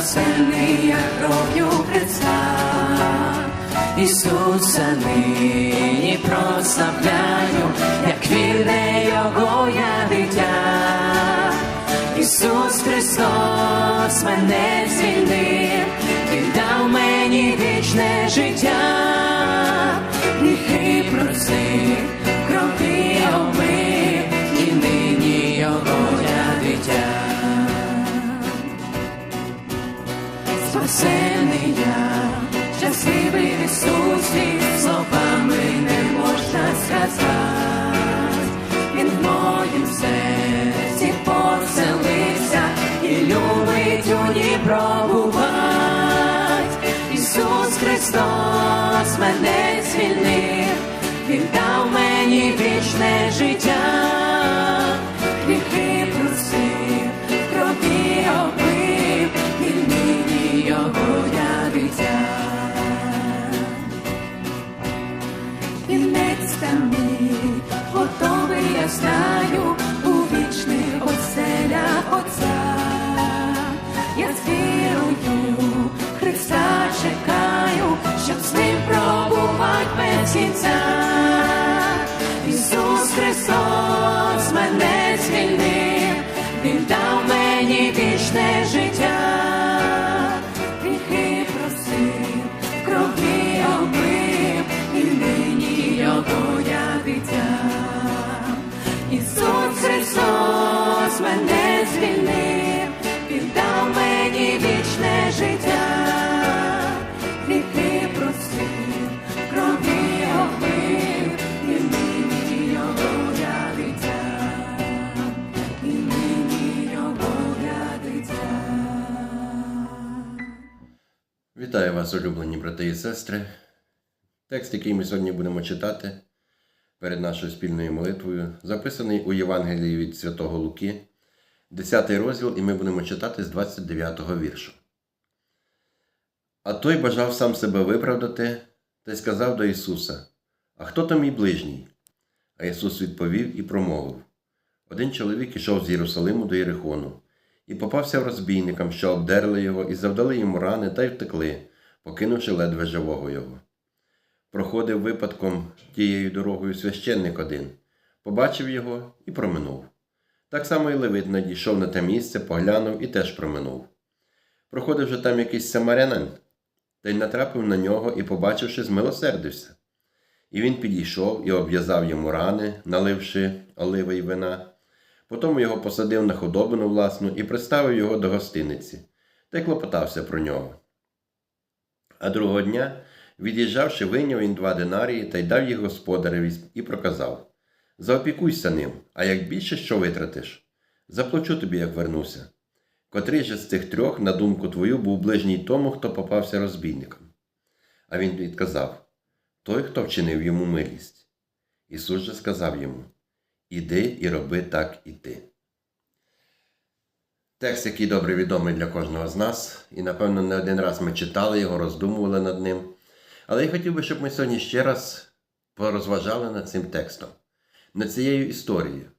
спасений я кров'ю Христа. Ісуса нині прославляю, як вірне Його я дитя. Ісус Христос мене звільнив, Він дав мені вічне життя, гріхи просив, крові у пробувать. Ісус Христос мене звільнив, Він дав мені вічне життя, гріхи просив, крові обив, і нині його дитя. Кінець там мій, готовий я знаю time. Вітаю вас, улюблені брати і сестри. Текст, який ми сьогодні будемо читати перед нашою спільною молитвою, записаний у Євангелії від Святого Луки, 10 розділ, і ми будемо читати з 29 віршу. А той бажав сам себе виправдати та й сказав до Ісуса: А хто то мій ближній? А Ісус відповів і промовив: Один чоловік ішов з Єрусалиму до Єрихону і попався розбійникам, що обдерли його і завдали йому рани та й втекли, покинувши ледве живого його. Проходив випадком тією дорогою священник один, побачив його і проминув. Так само і Левит надійшов на те місце, поглянув і теж проминув. Проходив же там якийсь самарянин, та й натрапив на нього і, побачивши, змилосердився. І він підійшов і обв'язав йому рани, наливши оливи й вина. Потім його посадив на худобину власну і приставив його до гостиниці, та й клопотався про нього. А другого дня, від'їжджавши, вийняв він два динарії та й дав їх господареві і проказав Заопікуйся ним, а як більше що витратиш, заплачу тобі, як вернуся. Котрий же з цих трьох, на думку твою, був ближній тому, хто попався розбійником. А він відказав той, хто вчинив йому милість. Ісус же сказав йому Іди і роби так і ти. Текст, який добре відомий для кожного з нас, і, напевно, не один раз ми читали його, роздумували над ним. Але я хотів би, щоб ми сьогодні ще раз порозважали над цим текстом, над цією історією.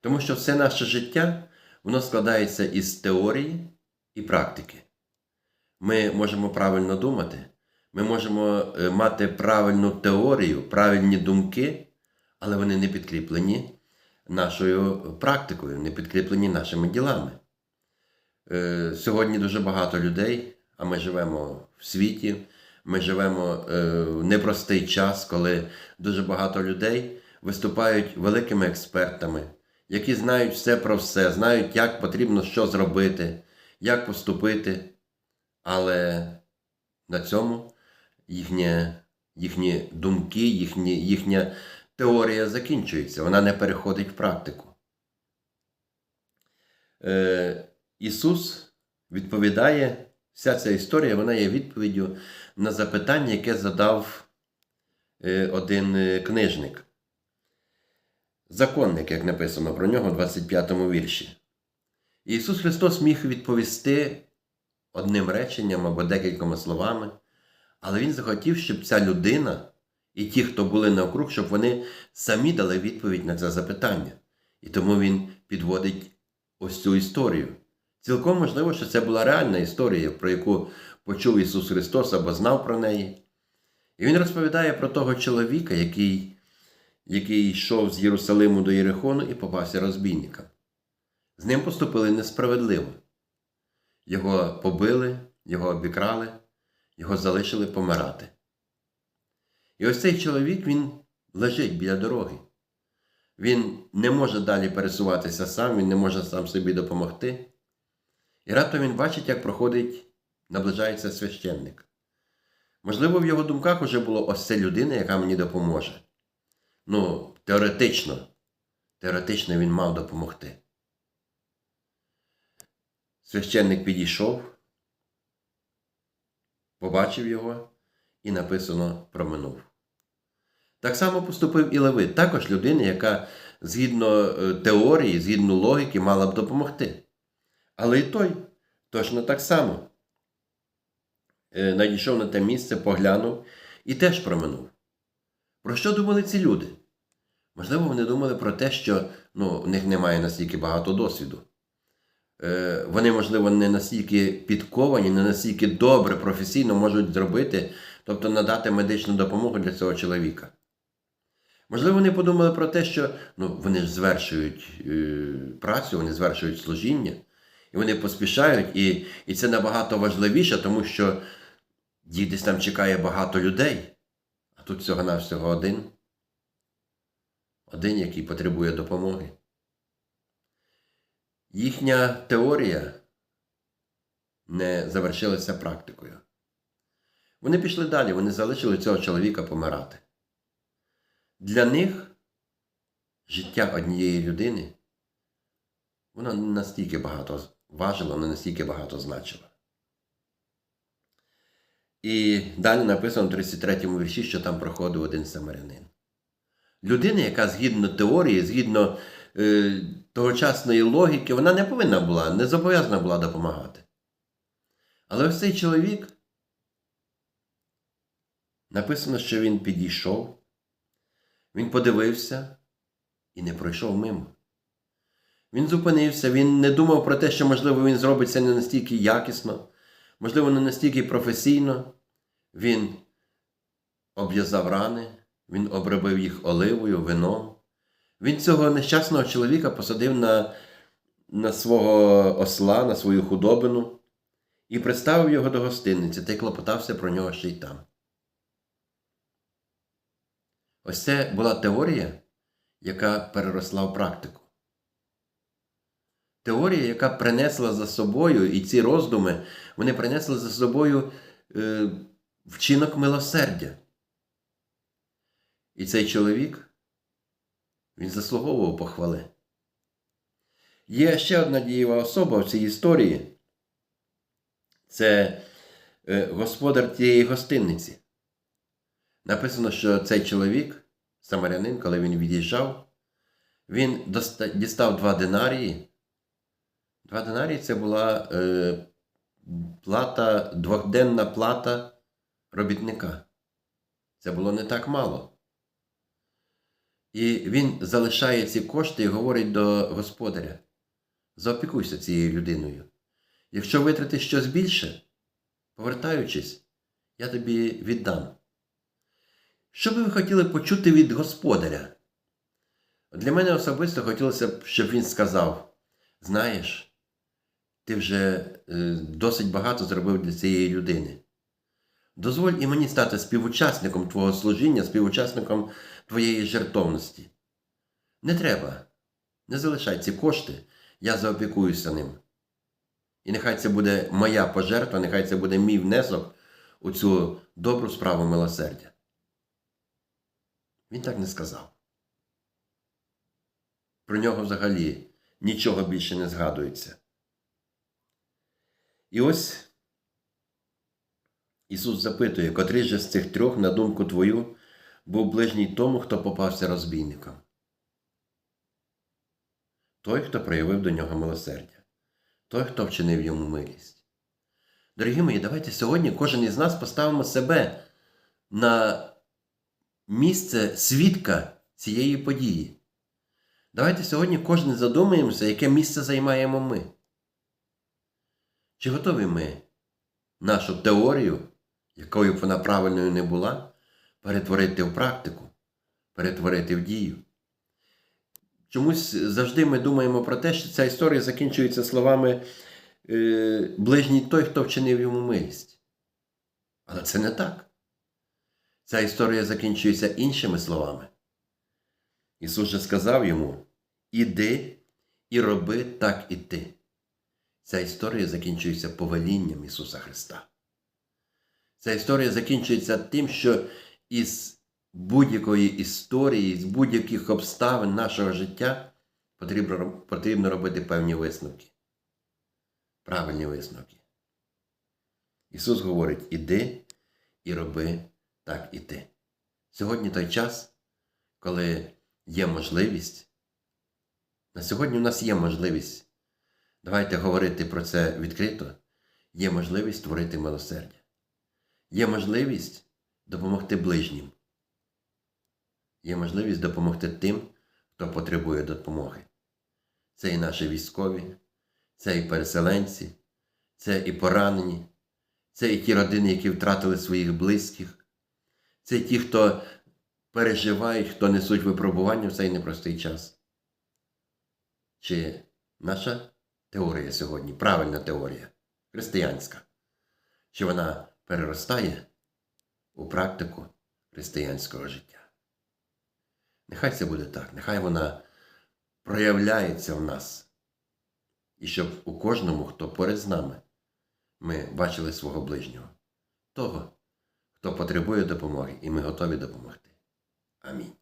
Тому що все наше життя воно складається із теорії і практики. Ми можемо правильно думати, ми можемо е, мати правильну теорію, правильні думки, але вони не підкріплені нашою практикою, не підкріплені нашими ділами. Е, Сьогодні дуже багато людей, а ми живемо в світі, ми живемо е, в непростий час, коли дуже багато людей виступають великими експертами, які знають все про все, знають, як потрібно що зробити, як поступити. Але на цьому їхні, їхні думки, їхні, їхня теорія закінчується, вона не переходить в практику. Е, Ісус відповідає, вся ця історія вона є відповіддю на запитання, яке задав е, один е, книжник. Законник, як написано про нього в 25 му вірші. Ісус Христос міг відповісти одним реченням або декількома словами, але Він захотів, щоб ця людина і ті, хто були навкруг, щоб вони самі дали відповідь на це запитання. І тому Він підводить ось цю історію, Цілком можливо, що це була реальна історія, про яку почув Ісус Христос або знав про неї. І Він розповідає про того чоловіка, який, який йшов з Єрусалиму до Єрихону і попався розбійникам. З ним поступили несправедливо. Його побили, його обікрали, його залишили помирати. І ось цей чоловік він лежить біля дороги. Він не може далі пересуватися сам, він не може сам собі допомогти. І раптом він бачить, як проходить, наближається священник. Можливо, в його думках вже було ось це людина, яка мені допоможе. Ну, теоретично, теоретично він мав допомогти. Священник підійшов, побачив його і написано проминув. Так само поступив і Левит, також людина, яка згідно е, теорії, згідно логіки, мала б допомогти. Але і той точно так само е, надійшов на те місце, поглянув і теж проминув. Про що думали ці люди? Можливо, вони думали про те, що ну, в них немає настільки багато досвіду. Е, Вони, можливо, не настільки підковані, не настільки добре, професійно можуть зробити, тобто надати медичну допомогу для цього чоловіка. Можливо, вони подумали про те, що ну, вони ж звершують е, працю, вони звершують служіння, і вони поспішають, і, і це набагато важливіше, тому що десь там чекає багато людей, а тут всього-навсього один. Один, який потребує допомоги. Їхня теорія не завершилася практикою. Вони пішли далі, вони залишили цього чоловіка помирати. Для них життя однієї людини воно не настільки багато важило, не настільки багато значило. І далі написано в 33 му вірші, що там проходив один самарянин. Людина, яка згідно теорії, згідно е, тогочасної логіки, вона не повинна була, не зобов'язана була допомагати. Але ось цей чоловік написано, що він підійшов, він подивився і не пройшов мимо. Він зупинився, він не думав про те, що, можливо, він зробить це не настільки якісно, можливо, не настільки професійно. Він обв'язав рани, він обробив їх оливою, вином. Він цього нещасного чоловіка посадив на, на свого осла, на свою худобину і представив його до гостиниці та й клопотався про нього ще й там. Ось це була теорія, яка переросла в практику. Теорія, яка принесла за собою, і ці роздуми, вони принесли за собою е, вчинок милосердя. І цей чоловік, він заслуговував похвали. Є ще одна дієва особа в цій історії. Це е, господар тієї гостиниці. Написано, що цей чоловік, самарянин, коли він від'їжджав, він дістав два динарії. Два динарії це була е, плата, двохденна плата робітника. Це було не так мало. І він залишає ці кошти і говорить до господаря: заопікуйся цією людиною. Якщо витратиш щось більше, повертаючись, я тобі віддам. Що би ви хотіли почути від господаря? Для мене особисто хотілося б, щоб він сказав: знаєш, ти вже е, досить багато зробив для цієї людини. Дозволь і мені стати співучасником твого служіння, співучасником твоєї жертовності. Не треба, не залишай ці кошти, я заопікуюся ним. І нехай це буде моя пожертва, нехай це буде мій внесок у цю добру справу милосердя. Він так не сказав. Про нього взагалі нічого більше не згадується. І ось Ісус запитує, котрий же з цих трьох, на думку твою, був ближній тому, хто попався розбійником. Той, хто проявив до нього милосердя, той, хто вчинив йому милість. Дорогі мої, давайте сьогодні кожен із нас поставимо себе на місце свідка цієї події. Давайте сьогодні кожен задумаємося, яке місце займаємо ми. Чи готові ми нашу теорію, якою б вона правильною не була, перетворити в практику, перетворити в дію? Чомусь завжди ми думаємо про те, що ця історія закінчується словами е, ближній той, хто вчинив йому милість. Але це не так. Ця історія закінчується іншими словами. Ісус же сказав йому: Іди і роби так і ти. Ця історія закінчується повелінням Ісуса Христа. Ця історія закінчується тим, що із будь-якої історії, з будь-яких обставин нашого життя потрібно, потрібно робити певні висновки. Правильні висновки. Ісус говорить: іди і роби так і ти. Сьогодні той час, коли є можливість. На сьогодні у нас є можливість. Давайте говорити про це відкрито. Є можливість створити милосердя. Є можливість допомогти ближнім. Є можливість допомогти тим, хто потребує допомоги. Це і наші військові, це і переселенці, це і поранені, це і ті родини, які втратили своїх близьких, це ті, хто переживають, хто несуть випробування в цей непростий час. Чи наша теорія сьогодні, правильна теорія, християнська, чи вона переростає у практику християнського життя? Нехай це буде так, нехай вона проявляється в нас. І щоб у кожному, хто поряд з нами, ми бачили свого ближнього, того, хто потребує допомоги, і ми готові допомогти. Амінь.